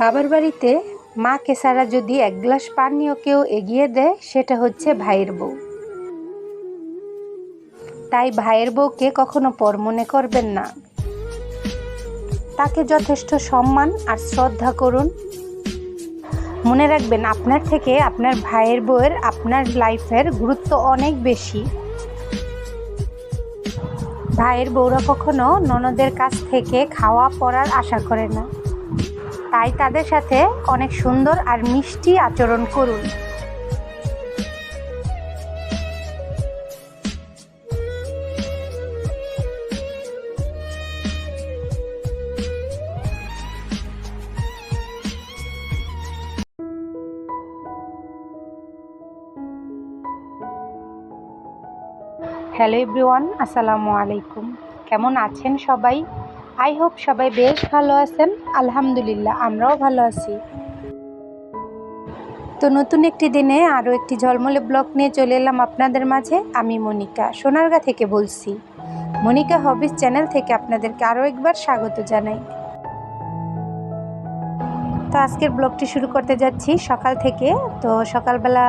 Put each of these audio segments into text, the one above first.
বাবার বাড়িতে মাকে ছাড়া যদি এক গ্লাস পানীয় কেউ এগিয়ে দেয়, সেটা হচ্ছে ভাইয়ের বউ। তাই ভাইয়ের বউকে কখনো পর মনে করবেন না। তাকে যথেষ্ট সম্মান আর শ্রদ্ধা করুন। মনে রাখবেন, আপনার থেকে আপনার ভাইয়ের বউয়ের আপনার লাইফের গুরুত্ব অনেক বেশি। ভাইয়ের বউরা কখনো ননদের কাছ থেকে খাওয়া পড়ার আশা করে না। তাই তাদের সাথে অনেক সুন্দর আর মিষ্টি আচরণ করুন। হ্যালো এভরিওয়ান, আসসালামু আলাইকুম। কেমন আছেন সবাই? আই হোপ সবাই বেশ ভালো আছেন। আলহামদুলিল্লাহ, আমরাও ভালো আছি। তো নতুন একটি দিনে আরও একটি ঝলমলে ব্লগ নিয়ে চলে এলাম আপনাদের মাঝে। আমি মনিকা, সোনারগা থেকে বলছি। মনিকা হবিস চ্যানেল থেকে আপনাদেরকে আরও একবার স্বাগত জানাই। তো আজকের ব্লগটি শুরু করতে যাচ্ছি সকাল থেকে। তো সকালবেলা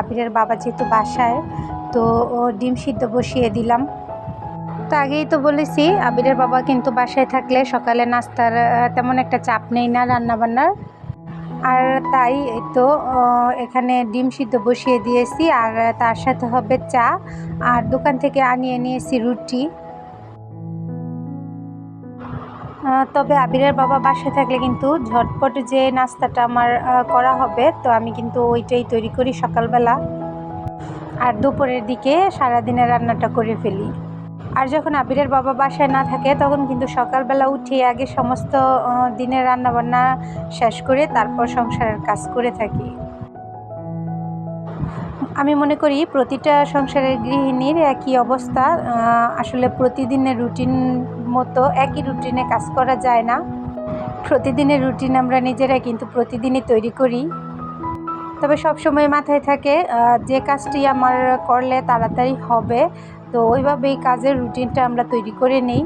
আবিরের বাবা যেহেতু বাসায়, তো ডিম সিদ্ধ বসিয়ে দিলাম। তো আগেই তো বলেছি, আবিরের বাবা কিন্তু বাসায় থাকলে সকালে নাস্তার তেমন একটা চাপ নেই না রান্নাবান্নার। আর তাই তো এখানে ডিম সিদ্ধ বসিয়ে দিয়েছি, আর তার সাথে হবে চা, আর দোকান থেকে আনিয়ে নিয়েছি রুটি। তবে আবিরের বাবা বাসায় থাকলে কিন্তু ঝটপট যে নাস্তাটা আমার করা হবে, তো আমি কিন্তু ওইটাই তৈরি করি সকালবেলা। আর দুপুরের দিকে সারাদিনের রান্নাটা করে ফেলি। আর যখন আবিরের বাবা বাসায় না থাকে, তখন কিন্তু সকালবেলা উঠে আগে সমস্ত দিনের রান্নাবান্না শেষ করে তারপর সংসারের কাজ করে থাকি। আমি মনে করি প্রতিটা সংসারের গৃহিণীর একই অবস্থা আসলে প্রতিদিনের রুটিন মতো একই রুটিনে কাজ করা যায় না। প্রতিদিনের রুটিন আমরা নিজেরা কিন্তু প্রতিদিনই তৈরি করি। তবে সব সময় মাথায় থাকে যে কাজটি আমার করলে তাড়াতাড়ি হবে তো ওইভাবেই কাজের রুটিনটা আমরা তৈরি করে নেই।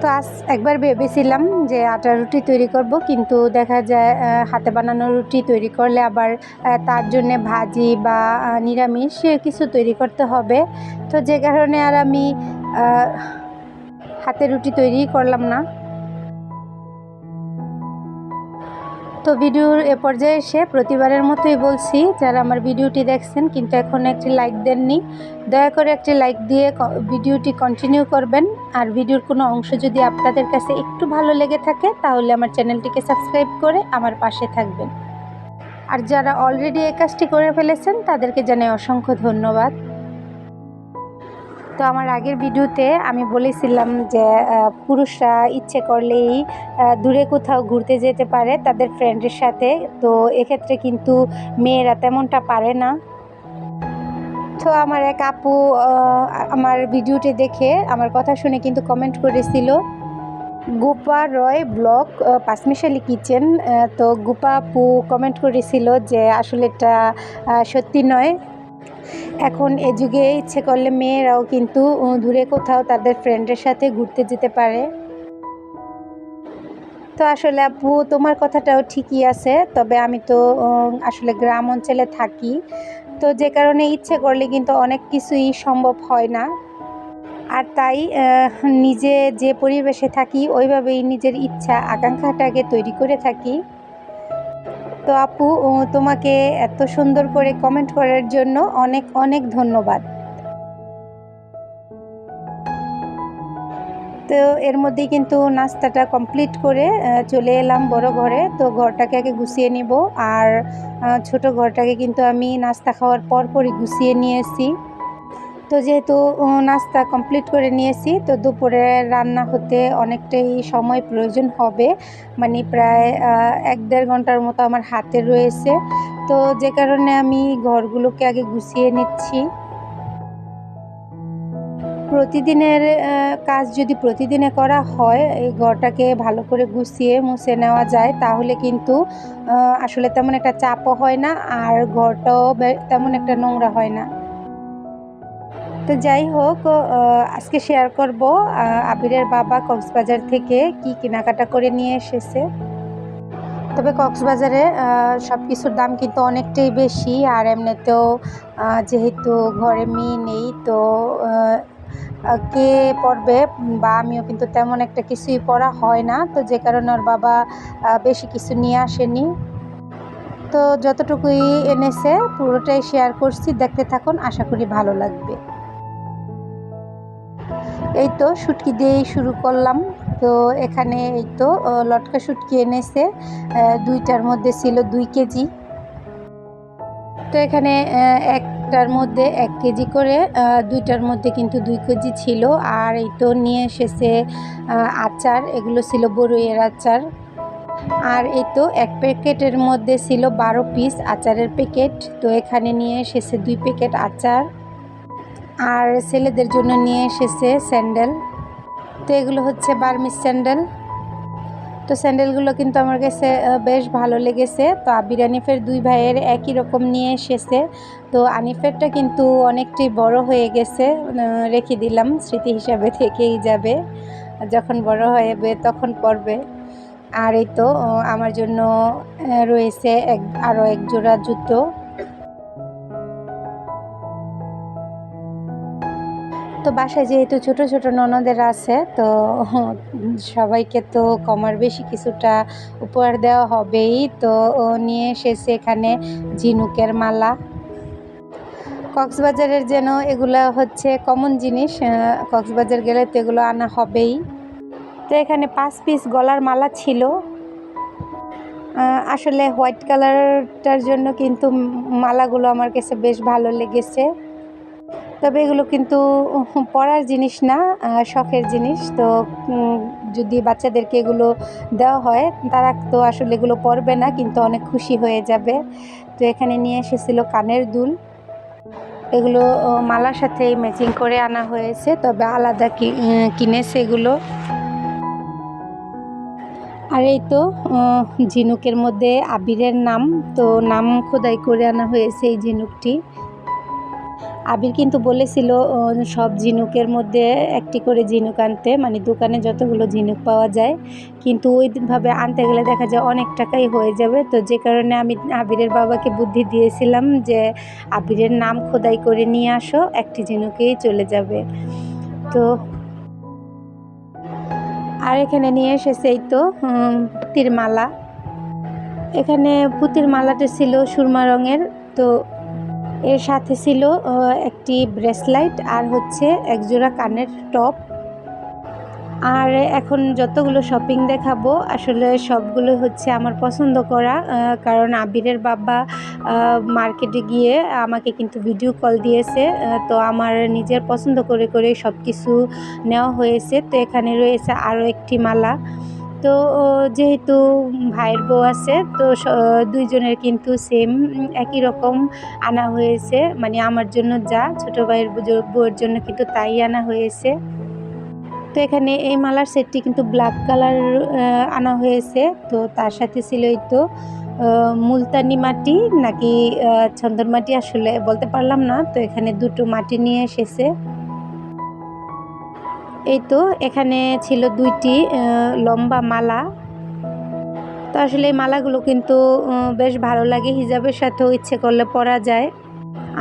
তো আজ একবার ভেবেছিলাম যে আটা রুটি তৈরি করব, কিন্তু দেখা যায় হাতে বানানো রুটি তৈরি করলে আবার তার জন্যে ভাজি বা নিরামিষ কিছু তৈরি করতে হবে। তো যে কারণে আর আমি হাতে রুটি তৈরি করলাম না। তো ভিডিওর এ পর্যায়ে এসে প্রতিবারের মতোই বলছি, যারা আমার ভিডিওটি দেখছেন কিন্তু এখন একটি লাইক দেননি, দয়া করে একটি লাইক দিয়ে ভিডিওটি কন্টিনিউ করবেন। আর ভিডিওর কোনো অংশ যদি আপনাদের কাছে একটু ভালো লেগে থাকে, তাহলে আমার চ্যানেলটিকে সাবস্ক্রাইব করে আমার পাশে থাকবেন। আর যারা অলরেডি এই কাজটি করে ফেলেছেন, তাদেরকে জানাই অসংখ্য ধন্যবাদ। তো আমার আগের ভিডিওতে আমি বলেছিলাম যে পুরুষরা ইচ্ছে করলেই দূরে কোথাও ঘুরতে যেতে পারে তাদের ফ্রেন্ডের সাথে। তো এক্ষেত্রে কিন্তু মেয়েরা তেমনটা পারে না। তো আমার এক আপু আমার ভিডিওটি দেখে আমার কথা শুনে কিন্তু কমেন্ট করেছিল গোপা রয় আহ, পাঁচমিশালি কিচেন। তো গোপা আপু কমেন্ট করেছিল যে আসলে এটা সত্যি নয়। এখন এ যুগে ইচ্ছে করলে মেয়েরাও কিন্তু দূরে কোথাও তাদের ফ্রেন্ডের সাথে ঘুরতে যেতে পারে। তো আসলে আপু, তোমার কথাটাও ঠিকই আছে, তবে আমি তো আসলে গ্রাম অঞ্চলে থাকি। তো যে কারণে ইচ্ছে করলে কিন্তু অনেক কিছুই সম্ভব হয় না। আর তাই নিজে যে পরিবেশে থাকি, ওইভাবেই নিজের ইচ্ছা, আকাঙ্ক্ষাটাকে তৈরি করে থাকি। তো আপু তোমাকে এত সুন্দর করে কমেন্ট করার জন্য অনেক অনেক ধন্যবাদ। তো এর মধ্যে কিন্তু নাস্তাটা কমপ্লিট করে চলে এলাম বড় ঘরে। তো ঘরটাকে আগে গুছিয়ে নিব। আর ছোট ঘরটাকে কিন্তু আমি নাস্তা খাওয়ার পর পরই গুছিয়ে নিয়েছি। তো যেহেতু নাস্তা কমপ্লিট করে নিয়েছি, তো দুপুরে রান্না হতে অনেকটাই সময় প্রয়োজন হবে। মানে প্রায় এক দেড় ঘণ্টার মতো আমার হাতে রয়েছে। তো যে কারণে আমি ঘরগুলোকে আগে গুছিয়ে নিচ্ছি। প্রতিদিনের কাজ যদি প্রতিদিনে করা হয়, এই ঘরটাকে ভালো করে গুছিয়ে মুছে নেওয়া যায়, তাহলে কিন্তু আসলে তেমন একটা চাপও হয় না, আর ঘরটাও তেমন একটা নোংরা হয় না। তো যাই হোক আজকে শেয়ার করব আবিরের বাবা কক্সবাজার থেকে কি কেনাকাটা করে নিয়ে এসেছে। তবে কক্সবাজারে সব কিছুর দাম কিন্তু অনেকটাই বেশি আর এমনিতেও যেহেতু ঘরে মেয়ে নেই, তো কে পড়বে বা আমিও কিন্তু তেমন একটা কিছুই পড়া হয় না। তো যে কারণে ওর বাবা বেশি কিছু নিয়ে আসেনি। তো যতটুকুই এনেছে, পুরোটাই শেয়ার করছি। দেখতে থাকুন, আশা করি ভালো লাগবে। এই তো শুটকি দিয়েই শুরু করলাম। তো এখানে এই তো লটকা শুটকি এনেছে। দুইটার মধ্যে ছিল দুই কেজি। তো এখানে একটার মধ্যে এক কেজি করে দুইটার মধ্যে কিন্তু দুই কেজি ছিল। আর এই তো নিয়ে এসেছে আচার। এগুলো ছিল বড়ইয়ের আচার। আর এই তো এক প্যাকেটের মধ্যে ছিল বারো পিস আচারের প্যাকেট। তো এখানে নিয়ে এসেছে দুই প্যাকেট আচার। আর ছেলেদের জন্য নিয়ে এসেছে স্যান্ডেল। তো এগুলো হচ্ছে বার্মিস স্যান্ডেল। তো স্যান্ডেলগুলো কিন্তু আমার কাছে বেশ ভালো লেগেছে। তো আবির আনিফের দুই ভাইয়ের একই রকম নিয়ে এসেছে। তো আনিফেরটা কিন্তু অনেকটাই বড় হয়ে গেছে রেখে দিলাম, স্মৃতি হিসাবে থেকেই যাবে। যখন বড় হবে তখন পড়বে। আর এই তো আমার জন্য রয়েছে এক, আরও এক জোড়া জুতো। তো বাসায় যেহেতু ছোট ছোট ননদের আছে, তো সবাইকে তো কমার বেশি কিছুটা উপহার দেওয়া হবেই। তো ও নিয়ে এসেছে এখানে ঝিনুকের মালা। কক্সবাজারের যেন এগুলো হচ্ছে কমন জিনিস কক্সবাজার গেলে তো এগুলো আনা হবেই। তো এখানে পাঁচ পিস গলার মালা ছিল। আসলে হোয়াইট কালারটার জন্য কিন্তু মালাগুলো আমার কাছে বেশ ভালো লেগেছে। তবে এগুলো কিন্তু পড়ার জিনিস না শখের জিনিস। তো যদি বাচ্চাদেরকে এগুলো দেওয়া হয়, তারা তো আসলে এগুলো পড়বে না, কিন্তু অনেক খুশি হয়ে যাবে। তো এখানে নিয়ে এসেছিল কানের দুল। এগুলো মালার সাথে ম্যাচিং করে আনা হয়েছে, তবে আলাদা কিনেছে এগুলো। আর এই তো ঝিনুকের মধ্যে আবিরের নাম। তো নাম খোদাই করে আনা হয়েছে এই ঝিনুকটি। আবির কিন্তু বলেছিল সব ঝিনুকের মধ্যে একটি করে ঝিনুক আনতে। মানে দোকানে যতগুলো ঝিনুক পাওয়া যায়, কিন্তু ওইভাবে আনতে গেলে দেখা যায় অনেক টাকাই হয়ে যাবে। তো যে কারণে আমি আবিরের বাবাকে বুদ্ধি দিয়েছিলাম যে, আবিরের নাম খোদাই করে নিয়ে আসো, একটি ঝিনুকেই চলে যাবে। তো আর এখানে নিয়ে এসেছে এই তো পুতির মালা এখানে পুতির মালাটা ছিল সুরমা রঙের, তো এর সাথে ছিল একটি ব্রেসলাইট আর হচ্ছে একজোড়া কানের টপ। আর এখন যতগুলো শপিং দেখাবো, আসলে সবগুলো হচ্ছে আমার পছন্দ করা কারণ আবিরের বাবা মার্কেটে গিয়ে আমাকে কিন্তু ভিডিও কল দিয়েছে তো আমার নিজের পছন্দ করে করে সব কিছু নেওয়া হয়েছে। তো এখানে রয়েছে আরও একটি মালা। তো যেহেতু ভাইয়ের বউ আছে, তো দুইজনের কিন্তু সেম একই রকম আনা হয়েছে। মানে আমার জন্য যা, ছোটো ভাইয়ের বউয়ের জন্য কিন্তু তাই আনা হয়েছে। তো এখানে এই মালার সেটটি কিন্তু ব্ল্যাক কালার আনা হয়েছে। তো তার সাথে ছিল এই তো মুলতানি মাটি নাকি চন্দন মাটি আসলে বলতে পারলাম না। তো এখানে দুটো মাটি নিয়ে এসেছে। এই তো, এখানে ছিল দুইটি লম্বা মালা। তো আসলে এই মালাগুলো কিন্তু বেশ ভালো লাগে, হিজাবের সাথেও ইচ্ছে করলে পরা যায়।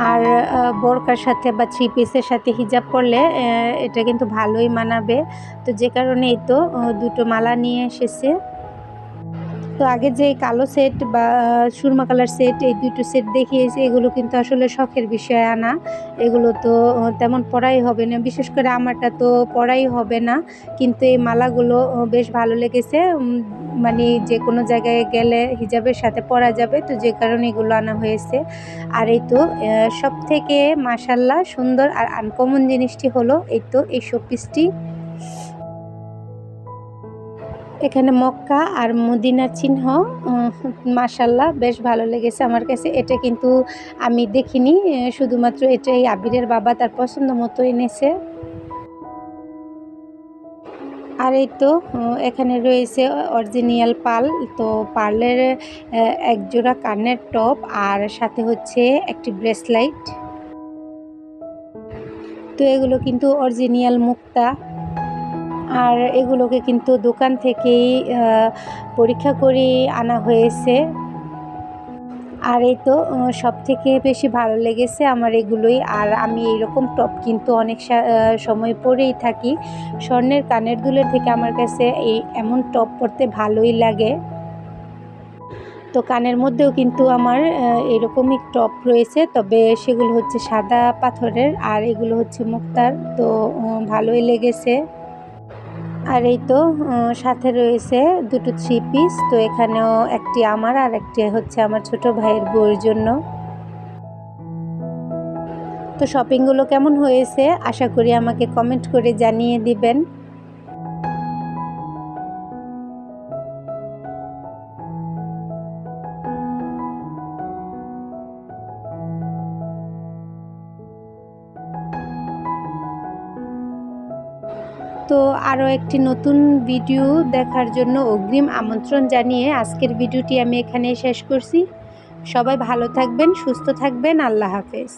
আর বোরকার সাথে বা থ্রি পিসের সাথে হিজাব পরলে এটা কিন্তু ভালোই মানাবে। তো যে কারণে এই তো দুটো মালা নিয়ে এসেছে। তো আগে যে কালো সেট বা সুরমা কালার সেট এই দুটো সেট দেখিয়েছি, এগুলো কিন্তু আসলে শখের বিষয় আনা। এগুলো তো তেমন পড়াই হবে না। বিশেষ করে আমারটা তো পড়াই হবে না, কিন্তু এই মালাগুলো বেশ ভালো লেগেছে। মানে যে কোনো জায়গায় গেলে হিজাবের সাথে পরা যাবে, তো যে কারণে এগুলো আনা হয়েছে। আর এই তো সব থেকে মাসাল্লাহ সুন্দর আর আনকমন জিনিসটি হলো এই তো, এই শোপিসটি এখানে মক্কা আর মদিনার চিহ্ন মাসাল্লাহ বেশ ভালো লেগেছে আমার কাছে। এটা কিন্তু আমি দেখিনি শুধুমাত্র এটাই আবিরের বাবা তার পছন্দ মতো এনেছে। আর এই তো এখানে রয়েছে অরিজিনাল পাল। তো পার্লের এক জোড়া কানের টপ আর সাথে হচ্ছে একটি ব্রেসলাইট। তো এগুলো কিন্তু অরিজিনাল মুক্তা। আর এগুলোকে কিন্তু দোকান থেকেই পরীক্ষা করে আনা হয়েছে। আর এই তো সব থেকে বেশি ভালো লেগেছে আমার এগুলোই। আর আমি এইরকম টপ কিন্তু অনেক সময় পরেই থাকি। স্বর্ণের কানের দুলের থেকে আমার কাছে এই এমন টপ পরতে ভালোই লাগে। তো কানের মধ্যেও কিন্তু আমার এরকমই টপ রয়েছে। তবে সেগুলো হচ্ছে সাদা পাথরের আর এগুলো হচ্ছে মুক্তার। তো ভালোই লেগেছে। আর এই তো সাথে রয়েছে দুটো থ্রি পিস তো এখানেও একটি আমার আর একটি হচ্ছে আমার ছোট ভাইয়ের বউয়ের জন্য। তো শপিংগুলো কেমন হয়েছে? আশা করি আমাকে কমেন্ট করে জানিয়ে দিবেন। তো আরও একটি নতুন ভিডিও দেখার জন্য অগ্রিম আমন্ত্রণ জানিয়ে আজকের ভিডিওটি আমি এখানে শেষ করছি। সবাই ভালো থাকবেন, সুস্থ থাকবেন। আল্লাহ হাফেজ।